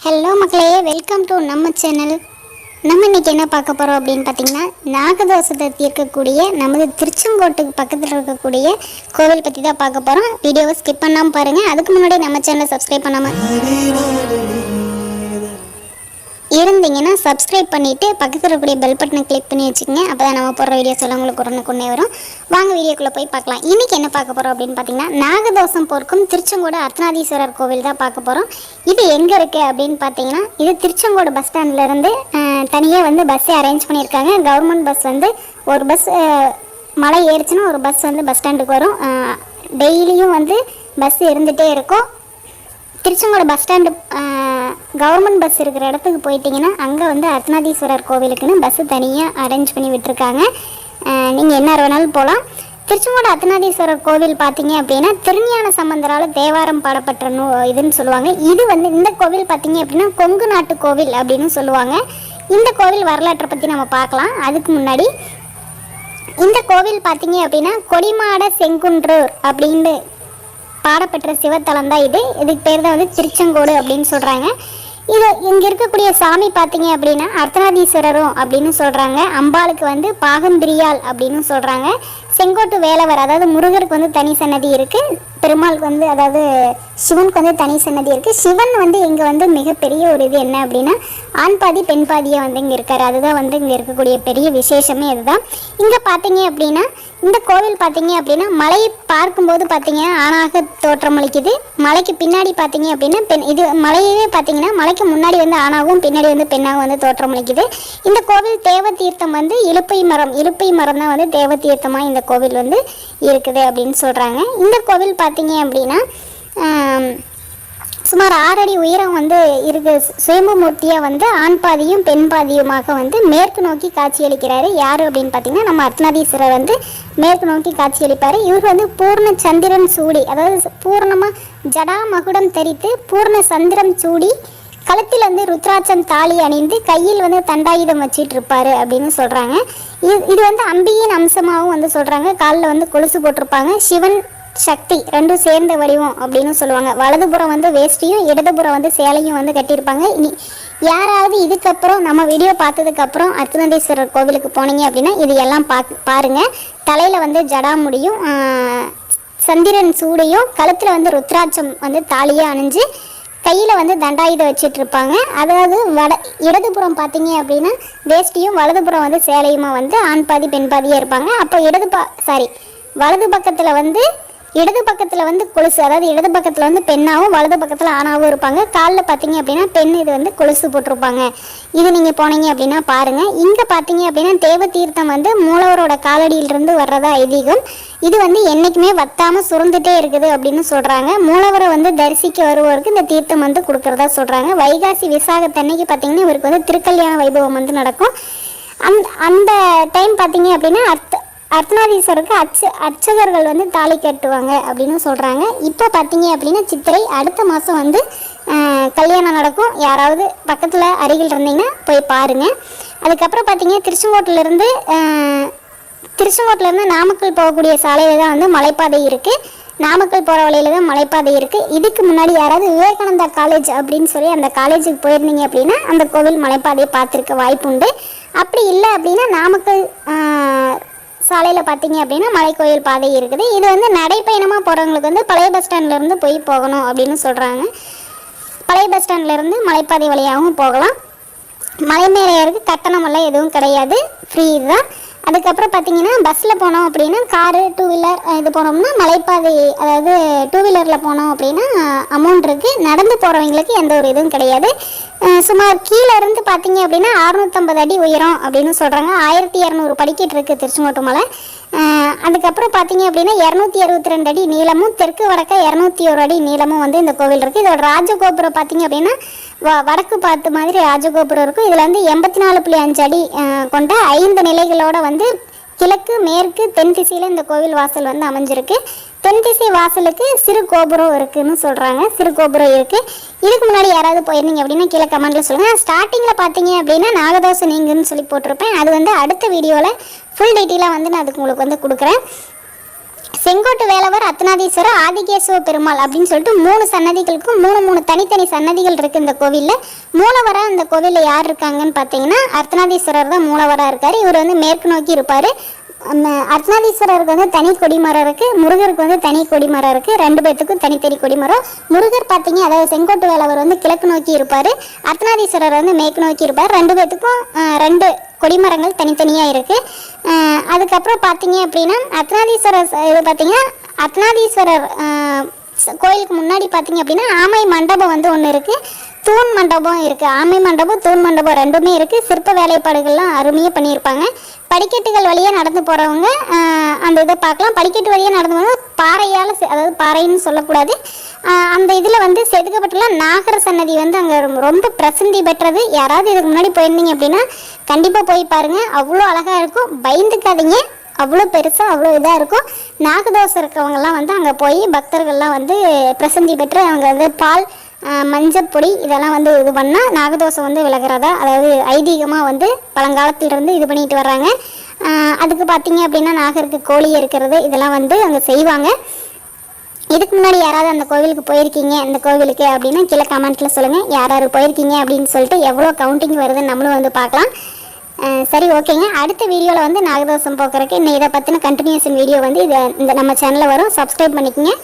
Hello மக்களே welcome to நம்ம channel நம்ம இன்னைக்கு என்ன பார்க்க போகிறோம் அப்படின்னு பார்த்தீங்கன்னா நாகதோஷத்தை தீர்க்கக்கூடிய நமது திருச்செங்கோட்டுக்கு பக்கத்தில் இருக்கக்கூடிய கோவில் பற்றி தான் பார்க்க போகிறோம் வீடியோவை ஸ்கிப் பண்ணாமல் பாருங்கள் அதுக்கு முன்னாடி நம்ம சேனலை சப்ஸ்கிரைப் பண்ணாமல் இருந்தீங்கன்னா சப்ஸ்கிரைப் பண்ணிவிட்டு பக்கத்தில் இருக்கக்கூடிய பெல் பட்டனை கிளிக் பண்ணி வச்சுக்கோங்க. அப்போ தான் நம்ம போடுற வீடியோஸ் எல்லாம் உங்களுக்கு உடனுக்குன்னே கொண்டே வரும். வாங்க வீடியோக்குள்ளே போய் பார்க்கலாம். இன்றைக்கி என்ன பார்க்க போகிறோம் அப்படின்னு பார்த்தீங்கன்னா நாகதோஷம் போர்க்கும் திருச்செங்கோடு அர்த்தநாதீஸ்வரர் கோவில் தான் பார்க்க போகிறோம் இது எங்கே இருக்குது அப்படின்னு பார்த்தீங்கன்னா இது திருச்செங்கோடு பஸ் ஸ்டாண்ட்லேருந்து தனியாக வந்து பஸ்ஸே அரேஞ்ச் பண்ணியிருக்காங்க. கவர்மெண்ட் பஸ் வந்து ஒரு பஸ் மழை ஏறிச்சுன்னா ஒரு பஸ் வந்து பஸ் ஸ்டாண்டுக்கு வரும். டெய்லியும் வந்து பஸ் இருந்துகிட்டே இருக்கும். Tiruchengode bus stand government bus இருக்கிற இடத்துக்கு போயிட்டிங்கன்னா அங்கே வந்து அர்த்தநாதீஸ்வரர் கோவிலுக்குன்னு பஸ்ஸு தனியாக அரேஞ்ச் பண்ணி விட்டுருக்காங்க. நீங்கள் என்ன வேணாலும் போகலாம் திருச்செங்கோடு அர்த்தநாதீஸ்வரர் கோவில் பார்த்தீங்க அப்படின்னா திருஞான சம்பந்தரால் தேவாரம் பாடப்பட்ட நூ இதுன்னு சொல்லுவாங்க. இது வந்து இந்த கோவில் பார்த்தீங்க அப்படின்னா கொங்கு நாட்டு கோவில் அப்படின்னு சொல்லுவாங்க. இந்த கோவில் வரலாற்றை பற்றி நம்ம பார்க்கலாம். அதுக்கு முன்னாடி இந்த கோவில் பார்த்தீங்க அப்படின்னா கொடிமாட செங்குன்றூர் அப்படின்னு பாடப்பெற்ற சிவத்தலம் தான் இது. இதுக்கு பேர் தான் வந்து திருச்செங்கோடு அப்படின்னு சொல்கிறாங்க இது இங்கே இருக்கக்கூடிய சாமி பார்த்தீங்க அப்படின்னா அர்த்தநாதீஸ்வரரும் அப்படின்னு சொல்கிறாங்க அம்பாளுக்கு வந்து பாகம்பிரியால் அப்படின்னு சொல்கிறாங்க செங்கோட்டு வேலவர் அதாவது முருகருக்கு வந்து தனி சன்னதி இருக்குது பெருமாளுக்கு வந்து அதாவது சிவனுக்கு வந்து தனி சன்னதி இருக்குது சிவன் வந்து இங்கே வந்து மிகப்பெரிய ஒரு இது என்ன அப்படின்னா ஆண் பாதி பெண் பாதியாக வந்து இங்கே இருக்கார். அதுதான் வந்து இங்கே இருக்கக்கூடிய பெரிய விசேஷமே இதுதான். இங்கே பார்த்தீங்க அப்படின்னா இந்த கோவில் பார்த்தீங்க அப்படின்னா மலையை பார்க்கும்போது பார்த்தீங்க ஆணாக தோற்றமளிக்குது மலைக்கு பின்னாடி பார்த்தீங்க அப்படின்னா பெண் இது மலையவே பார்த்தீங்கன்னா மலைக்கு முன்னாடி வந்து ஆணாகவும் பின்னாடி வந்து பெண்ணாகவும் வந்து தோற்றமளிக்குது இந்த கோவில் தேவ தீர்த்தம் வந்து இலுப்பை மரம் இலுப்பை மரம் தான் வந்து தேவ தீர்த்தமாக இந்த கோவில் வந்து இருக்குது அப்படின்னு சொல்கிறாங்க இந்த கோவில் பார்த்தீங்க அப்படின்னா சுமார் ஆறடி உயரம் வந்து இருக்கு. சுயம்பு மூர்த்தியாக வந்து ஆண் பாதியும் பெண் பாதியுமாக வந்து மேற்கு நோக்கி காட்சியளிக்கிறாரு. யார் அப்படின்னு பார்த்தீங்கன்னா நம்ம அர்த்தநாதீஸ்வரர் வந்து மேற்கு நோக்கி காட்சியளிப்பார். இவர் வந்து பூர்ண சந்திரன் சூடி அதாவது பூர்ணமாக ஜடா மகுடம் தெரித்து பூர்ண சந்திரம் சூடி கழுத்தில் வந்து ருத்ராட்சம் தாலி அணிந்து கையில் வந்து தண்டாயுதம் வச்சிட்டு இருப்பாரு அப்படின்னு சொல்கிறாங்க இது இது வந்து அம்பியின் அம்சமாகவும் வந்து சொல்கிறாங்க காலில் வந்து கொலுசு போட்டிருப்பாங்க. சிவன் சக்தி ரெண்டும் சேர்ந்த வடிவம் அப்படின்னு சொல்லுவாங்க. வலதுபுறம் வந்து வேஷ்டியும் இடதுபுறம் வந்து சேலையும் வந்து கட்டியிருப்பாங்க. இனி யாராவது இதுக்கப்புறம் நம்ம வீடியோ பார்த்ததுக்கப்புறம் அர்த்தநந்தீஸ்வரர் கோவிலுக்கு போனீங்க அப்படின்னா இது எல்லாம் பா பாருங்கள் தலையில் வந்து ஜடாமுடியும் சந்திரன் சூடையும் கழுத்தில் வந்து ருத்ராட்சம் வந்து தாலியாக அணிஞ்சு கையில் வந்து தண்டாயுதம் வச்சிட்டு இருப்பாங்க அதாவது வட இடதுபுறம் பார்த்தீங்க அப்படின்னா வேஷ்டியும் வலதுபுறம் வந்து சேலையுமா வந்து ஆண் பாதி பெண் பாதியாக இருப்பாங்க. அப்போ இடது பா சாரி வலது பக்கத்தில் வந்து இடது பக்கத்தில் வந்து கொலுசு அதாவது இடது பக்கத்தில் வந்து பெண்ணாகவும் வலது பக்கத்தில் ஆணாகவும் இருப்பாங்க. காலில் பார்த்தீங்க அப்படின்னா பெண் இது வந்து கொலுசு போட்டிருப்பாங்க. இது நீங்கள் போனீங்க அப்படின்னா பாருங்கள் இங்கே பார்த்தீங்க அப்படின்னா தேவ தீர்த்தம் வந்து மூலவரோட காலடியிலிருந்து வர்றதா ஐதீகம். இது வந்து என்றைக்குமே வத்தாமல் சுருந்துட்டே இருக்குது அப்படின்னு சொல்கிறாங்க மூலவரை வந்து தரிசிக்க வருவோருக்கு இந்த தீர்த்தம் வந்து கொடுக்குறதா சொல்கிறாங்க வைகாசி விசாகத்தன்னைக்கு பார்த்தீங்கன்னா இவருக்கு வந்து திருக்கல்யாண வைபவம் வந்து நடக்கும். அந்த அந்த டைம் பார்த்தீங்க அப்படின்னா அர்த்த அர்த்தநாதீஸ்வருக்கு அர்ச்ச அர்ச்சகர்கள் வந்து தாலி கட்டுவாங்க அப்படின்னு சொல்கிறாங்க இப்போ பார்த்தீங்க அப்படின்னா சித்திரை அடுத்த மாதம் வந்து கல்யாணம் நடக்கும். யாராவது பக்கத்தில் அருகில் இருந்தீங்கன்னா போய் பாருங்கள் அதுக்கப்புறம் பார்த்தீங்க திருச்செங்கோட்டிலேருந்து திருச்செங்கோட்டிலேருந்து நாமக்கல் போகக்கூடிய சாலையில் தான் வந்து மலைப்பாதை இருக்குது நாமக்கல் போகிற வழியில் தான் மலைப்பாதை இருக்குது இதுக்கு முன்னாடி யாராவது விவேகானந்தா காலேஜ் அப்படின்னு சொல்லி அந்த காலேஜுக்கு போயிருந்தீங்க அப்படின்னா அந்த கோவில் மலைப்பாதையை பார்த்துருக்க வாய்ப்பு உண்டு. அப்படி இல்லை அப்படின்னா நாமக்கல் சாலையில் பார்த்தீங்க அப்படின்னா மலைக்கோயில் பாதை இருக்குது. இது வந்து நடைப்பயணமாக போகிறவங்களுக்கு வந்து பழைய பஸ் ஸ்டாண்ட்லேருந்து போய் போகணும் அப்படின்னு சொல்கிறாங்க பழைய பஸ் ஸ்டாண்ட்லேருந்து மலைப்பாதை வழியாகவும் போகலாம். மலை மேலே கட்டணமெல்லாம் எதுவும் கிடையாது. ஃப்ரீ தான். அதுக்கப்புறம் பார்த்தீங்கன்னா பஸ்ஸில் போனோம் அப்படின்னா காரு டூ வீலர் இது போனோம்னா மலைப்பாதை அதாவது டூ வீலரில் போனோம் அப்படின்னா அமௌண்ட் இருக்குது நடந்து போகிறவங்களுக்கு எந்த ஒரு இதுவும் கிடையாது. சுமார் கீழே இருந்து பார்த்தீங்க அப்படின்னா அறுநூத்தம்பது அடி உயரம் அப்படின்னு சொல்கிறாங்க ஆயிரத்தி இரநூறு படிக்கட்டு இருக்குது திருச்செங்கோட்டு மலை. அதுக்கப்புறம் பார்த்தீங்க அப்படின்னா இரநூத்தி அறுபத்தி ரெண்டு அடி நீளமும் தெற்கு வடக்க இரநூத்தி ஒரு அடி நீளமும் வந்து இந்த கோவில் இருக்குது இதோட ராஜகோபுரம் பார்த்தீங்க அப்படின்னா வ வடக்கு பார்த்து மாதிரி ராஜகோபுரம் இருக்கும். இதில் வந்து எண்பத்தி நாலு புள்ளி அஞ்சு அடி கொண்ட ஐந்து நிலைகளோட வந்து கிழக்கு மேற்கு தென் திசையில் இந்த கோவில் வாசல் வந்து அமைஞ்சிருக்கு. தென் திசை வாசலுக்கு சிறு கோபுரம் இருக்குதுன்னு சொல்கிறாங்க சிறு கோபுரம் இருக்குது இதுக்கு முன்னாடி யாராவது போயிருந்தீங்க அப்படின்னா கீழே கமெண்ட்டில் சொல்லுங்கள் ஸ்டார்டிங்கில் பார்த்தீங்க அப்படின்னா நாகதோசை நீங்கன்னு சொல்லி போட்டிருப்பேன். அது வந்து அடுத்த வீடியோவில் ஃபுல் டீட்டெயிலாக வந்து நான் அதுக்கு உங்களுக்கு வந்து கொடுக்குறேன். செங்கோட்டு வேலவர் அத்தனாதீஸ்வரர் ஆதிகேசவ பெருமாள் அப்படின்னு சொல்லிட்டு மூணு சன்னதிகளுக்கும் மூணு மூணு தனித்தனி சன்னதிகள் இருக்குது இந்த கோவிலில். மூலவராக இந்த கோவிலில் யார் இருக்காங்கன்னு பார்த்தீங்கன்னா அர்த்தநாதீஸ்வரர் தான் மூலவராக இருக்கார். இவர் வந்து மேற்கு நோக்கி இருப்பார். அர்த்தநாதீஸ்வரருக்கு வந்து தனி கொடிமரம் இருக்குது முருகருக்கு வந்து தனி கொடிமரம் இருக்குது ரெண்டு பேர்த்துக்கும் தனித்தனி கொடிமரம். முருகர் பார்த்தீங்க அதாவது செங்கோட்டு வேலவர் வந்து கிழக்கு நோக்கி இருப்பார். அர்த்தநாதீஸ்வரர் வந்து மேற்கு நோக்கி இருப்பார். ரெண்டு பேர்த்துக்கும் ரெண்டு கொடிமரங்கள் தனித்தனியாக இருக்குது அதுக்கப்புறம் பார்த்தீங்க அப்படின்னா அர்த்தநாதீஸ்வரர் இது பார்த்தீங்கன்னா அர்த்தநாதீஸ்வரர் கோயிலுக்கு முன்னாடி பார்த்தீங்க அப்படின்னா ஆமை மண்டபம் வந்து ஒன்று இருக்குது தூண் மண்டபம் இருக்குது ஆமை மண்டபம் தூண் மண்டபம் ரெண்டுமே இருக்குது சிற்ப வேலைப்பாடுகள்லாம் அருமையாக பண்ணியிருப்பாங்க. படிக்கட்டுகள் வழியாக நடந்து போகிறவங்க அந்த இதை பார்க்கலாம். படிக்கட்டு வழியாக நடந்து போகிறது பாறையால் அதாவது பாறைன்னு சொல்லக்கூடாது. அந்த இதில் வந்து செதுக்கப்பட்டுள்ள நாகர சன்னதி வந்து அங்கே ரொம்ப பிரசித்தி பெற்றது. யாராவது இதுக்கு முன்னாடி போயிருந்தீங்க அப்படின்னா கண்டிப்பாக போய் பாருங்கள் அவ்வளோ அழகாக இருக்கும். பயந்துக்காதீங்க. அவ்வளோ பெருசாக அவ்வளோ இதாக இருக்கும். நாகதோஷம் இருக்கவங்கெல்லாம் வந்து அங்கே போய் பக்தர்கள்லாம் வந்து பிரசந்தி பெற்று அவங்க வந்து பால் மஞ்சப்பொடி இதெல்லாம் வந்து இது பண்ணால் நாகதோஷம் வந்து விலகிறதா அதாவது ஐதீகமாக வந்து பழங்காலத்திலிருந்து இது பண்ணிட்டு வர்றாங்க. அதுக்கு பார்த்தீங்க அப்படின்னா நாகருக்கு கோழி இருக்கிறது இதெல்லாம் வந்து அங்கே செய்வாங்க. இதுக்கு முன்னாடி யாராவது அந்த கோவிலுக்கு போயிருக்கீங்க இந்த கோவிலுக்கு அப்படின்னு கீழே கமெண்ட்டில் சொல்லுங்கள் யார் யார் போயிருக்கீங்க அப்படின்னு சொல்லிட்டு எவ்வளோ கவுண்டிங் வருதுன்னு நம்மளும் வந்து பார்க்கலாம். சரி ஓகேங்க. அடுத்த வீடியோவில் வந்து நாகதோஷம் போக்குறதுக்கு இன்னும் இதை பற்றின கண்டினியூஷன் வீடியோ வந்து இதை இந்த நம்ம சேனலில் வரும். சப்ஸ்கிரைப் பண்ணிக்கோங்க.